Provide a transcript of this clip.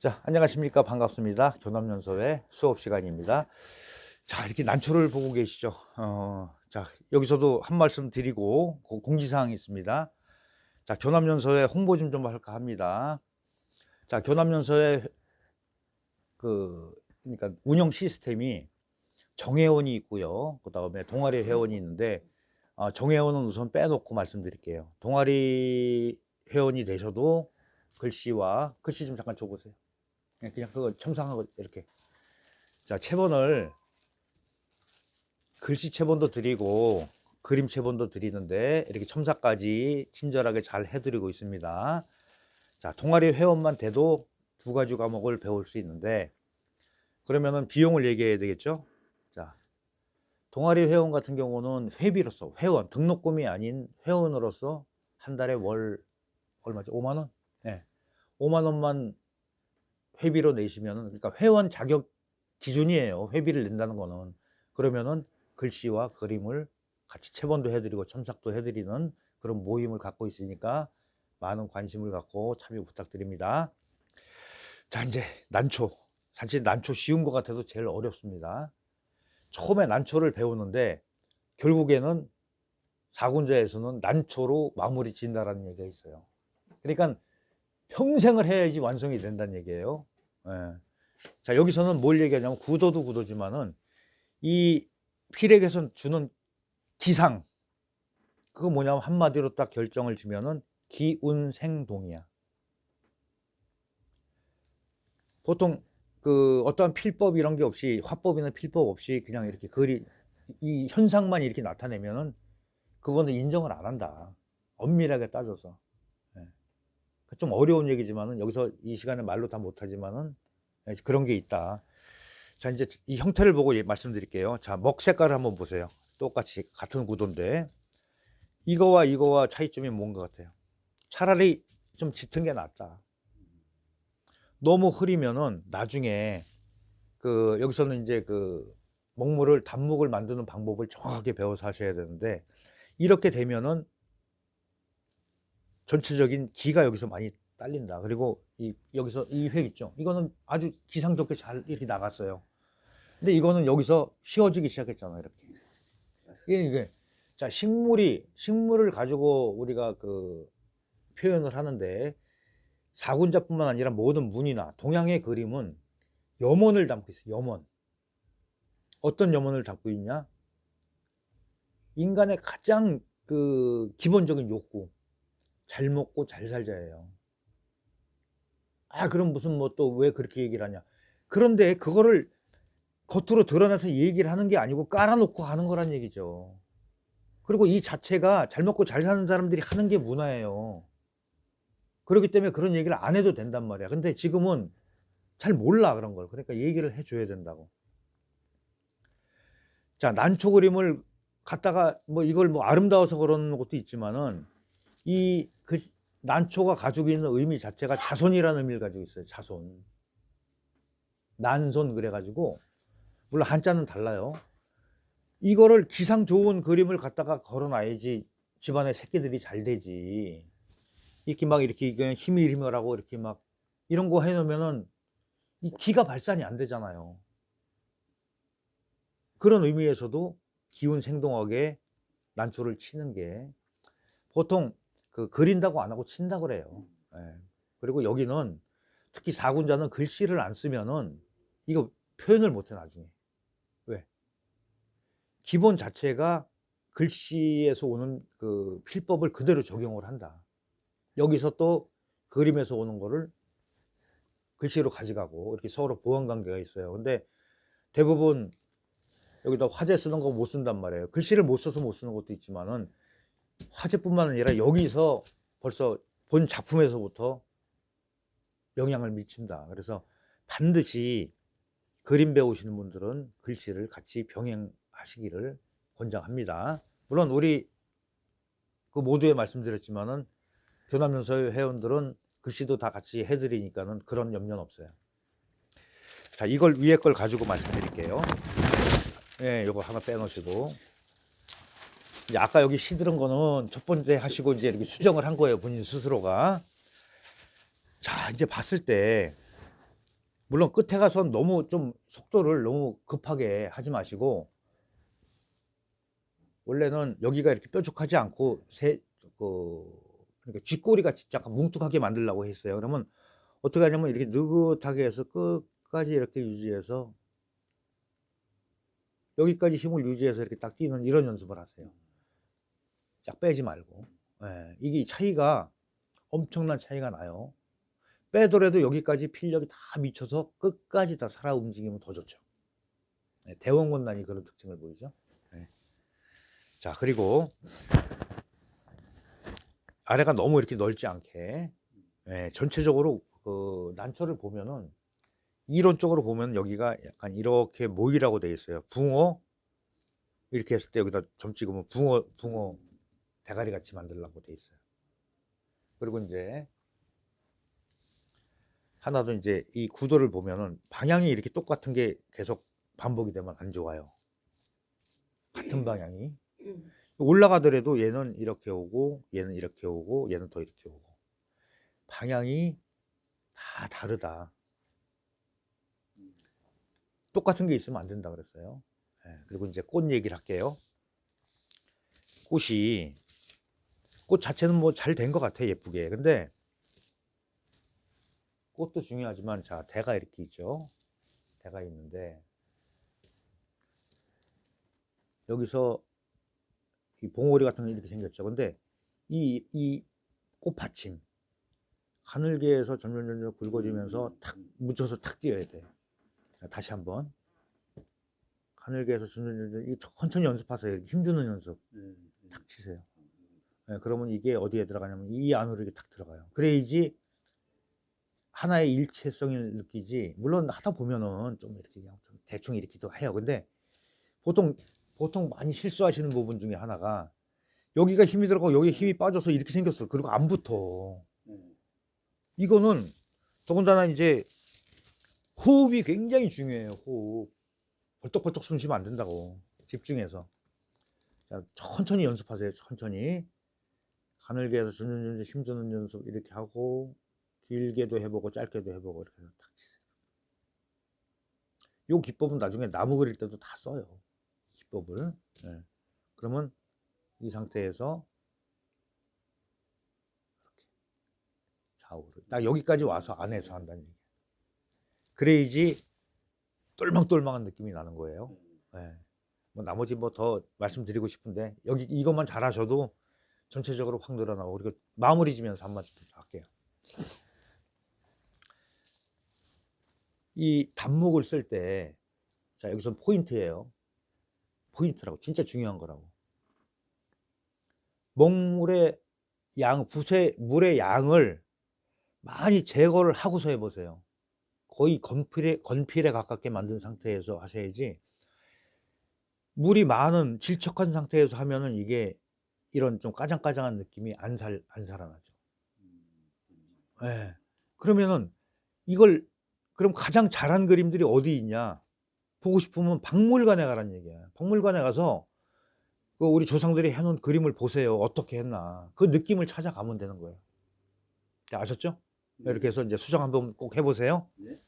자, 안녕하십니까. 반갑습니다. 교남연서의 수업 시간입니다. 자, 이렇게 난초를 보고 계시죠. 어, 자, 여기서도 한 말씀 드리고 고- 공지사항이 있습니다. 자, 교남연서의 홍보 좀 좀 할까 합니다. 자, 교남연서의 그, 그러니까 운영 시스템이 정회원이 있고요. 그 다음에 동아리 회원이 있는데, 어, 정회원은 우선 빼놓고 말씀드릴게요. 동아리 회원이 되셔도 글씨와 글씨 좀 잠깐 줘보세요. 예, 그냥 그거 첨상하고 이렇게. 자, 체본을 글씨 체본도 드리고 그림 체본도 드리는데 이렇게 첨삭까지 친절하게 잘 해드리고 있습니다. 자, 동아리 회원만 돼도 두 가지 과목을 배울 수 있는데 그러면은 비용을 얘기해야 되겠죠? 자, 동아리 회원 같은 경우는 회비로서 회원 등록금이 아닌 회원으로서 한 달에 월 얼마죠? 5만 원? 네. 5만 원만 회비로 내시면은 그러니까 회원 자격 기준이에요. 회비를 낸다는 거는 그러면은 글씨와 그림을 같이 체본도 해드리고 첨삭도 해드리는 그런 모임을 갖고 있으니까 많은 관심을 갖고 참여 부탁드립니다. 자 이제 난초 사실 난초 쉬운 것 같아도 제일 어렵습니다. 처음에 난초를 배우는데 결국에는 사군자에서는 난초로 마무리 짓는다라는 얘기가 있어요. 그러니까 평생을 해야지 완성이 된다는 얘기예요. 예. 자 여기서는 뭘 얘기하냐면 구도도 구도지만은 이 필액에서 주는 기상 그거 뭐냐면 한마디로 딱 결정을 지면은 기운생동이야. 보통 그 어떠한 필법 이런 게 없이 화법이나 필법 없이 그냥 이렇게 글이 이 현상만 이렇게 나타내면은 그거는 인정을 안 한다. 엄밀하게 따져서. 예. 좀 어려운 얘기지만은 여기서 이 시간에 말로 다 못하지만은 예, 그런 게 있다. 자 이제 이 형태를 보고 예- 말씀드릴게요. 자먹 색깔을 한번 보세요. 똑같이 같은 구도인데 이거와 이거와 차이점이 뭔 것 같아요. 차라리 좀 짙은 게 낫다. 너무 흐리면은 나중에 그 여기서는 이제 그 먹물을 단묵을 만드는 방법을 정확하게 배워서 하셔야 되는데 이렇게 되면은 전체적인 기가 여기서 많이 딸린다. 그리고 이 여기서 이 획 있죠. 이거는 아주 기상 좋게 잘 이렇게 나갔어요. 근데 이거는 여기서 쉬워지기 시작했잖아. 이렇게. 이게 이게 자 식물이 식물을 가지고 우리가 그 표현을 하는데 사군자뿐만 아니라 모든 문이나 동양의 그림은 염원을 담고 있어요. 염원. 어떤 염원을 담고 있냐? 인간의 가장 그 기본적인 욕구. 잘 먹고 잘 살자예요. 아, 그럼 무슨 뭐 또 왜 그렇게 얘기를 하냐. 그런데 그거를 겉으로 드러내서 얘기를 하는 게 아니고 깔아놓고 하는 거란 얘기죠. 그리고 이 자체가 잘 먹고 잘 사는 사람들이 하는 게 문화예요. 그렇기 때문에 그런 얘기를 안 해도 된단 말이야. 근데 지금은 잘 몰라 그런 걸. 그러니까 얘기를 해줘야 된다고. 자, 난초 그림을 갖다가 뭐 이걸 뭐 아름다워서 그러는 것도 있지만은 이 그 난초가 가지고 있는 의미 자체가 자손이라는 의미를 가지고 있어요. 자손. 난손 그래가지고 물론 한자는 달라요. 이거를 기상 좋은 그림을 갖다가 걸어놔야지 집안의 새끼들이 잘 되지. 이렇게 막 이렇게 그냥 힘이 힘을하고 이렇게 막 이런 거 해놓으면은 이 기가 발산이 안 되잖아요. 그런 의미에서도 기운 생동하게 난초를 치는 게 보통 그 그린다고 안 하고 친다 그래요. 예. 그리고 여기는 특히 사군자는 글씨를 안 쓰면은 이거 표현을 못해 나중에. 왜? 기본 자체가 글씨에서 오는 그 필법을 그대로 적용을 한다. 여기서 또 그림에서 오는 거를 글씨로 가져가고 이렇게 서로 보완 관계가 있어요. 근데 대부분 여기다 화재 쓰는 거 못 쓴단 말이에요. 글씨를 못 써서 못 쓰는 것도 있지만은 화재뿐만 아니라 여기서 벌써 본 작품에서부터 영향을 미친다. 그래서 반드시 그림 배우시는 분들은 글씨를 같이 병행하시기를 권장합니다. 물론 우리 그 모두에 말씀드렸지만은 교남연서의 회원들은 글씨도 다 같이 해드리니까는 그런 염려는 없어요. 자, 이걸 위에 걸 가지고 말씀드릴게요. 예, 요거 하나 빼놓으시고. 이제 아까 여기 시들은 거는 첫 번째 하시고 이제 이렇게 수정을 한 거예요, 본인 스스로가. 자, 이제 봤을 때 물론 끝에 가서 너무 좀 속도를 너무 급하게 하지 마시고 원래는 여기가 이렇게 뾰족하지 않고 세, 그, 그러니까 쥐꼬리가 약간 뭉툭하게 만들려고 했어요. 그러면 어떻게 하냐면 이렇게 느긋하게 해서 끝까지 이렇게 유지해서 여기까지 힘을 유지해서 이렇게 딱 뛰는 이런 연습을 하세요. 쫙 빼지 말고. 예, 이게 차이가 엄청난 차이가 나요. 빼더라도 여기까지 필력이 다 미쳐서 끝까지 다 살아 움직이면 더 좋죠. 예, 대원권난이 그런 특징을 보이죠. 예. 자, 그리고 아래가 너무 이렇게 넓지 않게 예, 전체적으로 그 난초를 보면은 이론적으로 보면 여기가 약간 이렇게 모이라고 되어 있어요. 붕어 이렇게 했을 때 여기다 점 찍으면 붕어 붕어 대가리 같이 만들려고 돼 있어요. 그리고 이제 하나 더 이제 이 구도를 보면은 방향이 이렇게 똑같은 게 계속 반복이 되면 안 좋아요. 같은 방향이 올라가더라도 얘는 이렇게 오고 얘는 이렇게 오고 얘는 더 이렇게 오고 방향이 다 다르다. 똑같은 게 있으면 안 된다 그랬어요. 예, 그리고 이제 꽃 얘기를 할게요. 꽃이 꽃 자체는 뭐 잘 된 것 같아 예쁘게. 근데 꽃도 중요하지만 자 대가 이렇게 있죠. 대가 있는데 여기서 이 봉오리 같은 게 이렇게 생겼죠. 근데 이 이 꽃받침 하늘계에서 점점 점점 굵어지면서 탁 묻혀서 탁 뛰어야 돼. 자, 다시 한번 하늘계에서 점점 점점 이 천천히 연습하세요. 힘주는 연습 탁 치세요. 예, 그러면 이게 어디에 들어가냐면 이 안으로 이렇게 탁 들어가요. 그래야지 하나의 일체성을 느끼지. 물론 하다 보면은 좀 이렇게 그냥 좀 대충 이렇게도 해요. 근데 보통 보통 많이 실수하시는 부분 중에 하나가 여기가 힘이 들어가고 여기 힘이 빠져서 이렇게 생겼어. 그리고 안 붙어. 이거는 더군다나 이제 호흡이 굉장히 중요해요. 호흡. 벌떡벌떡 숨 쉬면 안 된다고. 집중해서. 자, 천천히 연습하세요. 천천히. 가늘게 해서 점점 점점 힘주는 연습 이렇게 하고 길게도 해보고 짧게도 해보고 이렇게 해서 탁 치세요. 요 기법은 나중에 나무 그릴 때도 다 써요. 기법을. 예. 그러면 이 상태에서 이렇게 좌우로 딱 여기까지 와서 안에서 한다는 얘기예요. 그래야지 똘망똘망한 느낌이 나는 거예요. 예. 뭐 나머지 뭐 더 말씀드리고 싶은데 여기 이것만 잘하셔도 전체적으로 확 늘어나고 그리고 마무리 지면서 한 마디 더 할게요. 이 단목을 쓸 때, 자, 여기서 포인트예요. 포인트라고. 진짜 중요한 거라고. 먹물의 양, 붓의 물의 양을 많이 제거를 하고서 해 보세요. 거의 건필에, 건필에 가깝게 만든 상태에서 하셔야지, 물이 많은 질척한 상태에서 하면은 이게 이런 좀 까장까장한 느낌이 안 살, 안 살아나죠. 예. 그러면은 이걸 그럼 가장 잘한 그림들이 어디 있냐? 보고 싶으면 박물관에 가라는 얘기야. 박물관에 가서 그 우리 조상들이 해놓은 그림을 보세요. 어떻게 했나. 그 느낌을 찾아가면 되는 거예요. 자, 아셨죠? 이렇게 해서 이제 수정 한번 꼭 해보세요. 네.